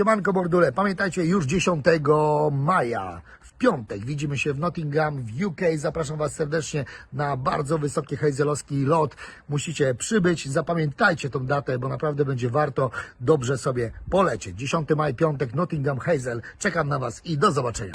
Siemanko Bordule, pamiętajcie, już 10 maja, w piątek, widzimy się w Nottingham w UK. Zapraszam Was serdecznie na bardzo wysoki hejzelowski lot. Musicie przybyć, zapamiętajcie tą datę, bo naprawdę będzie warto dobrze sobie polecieć. 10 maj, piątek, Nottingham Hazel. Czekam na Was i do zobaczenia.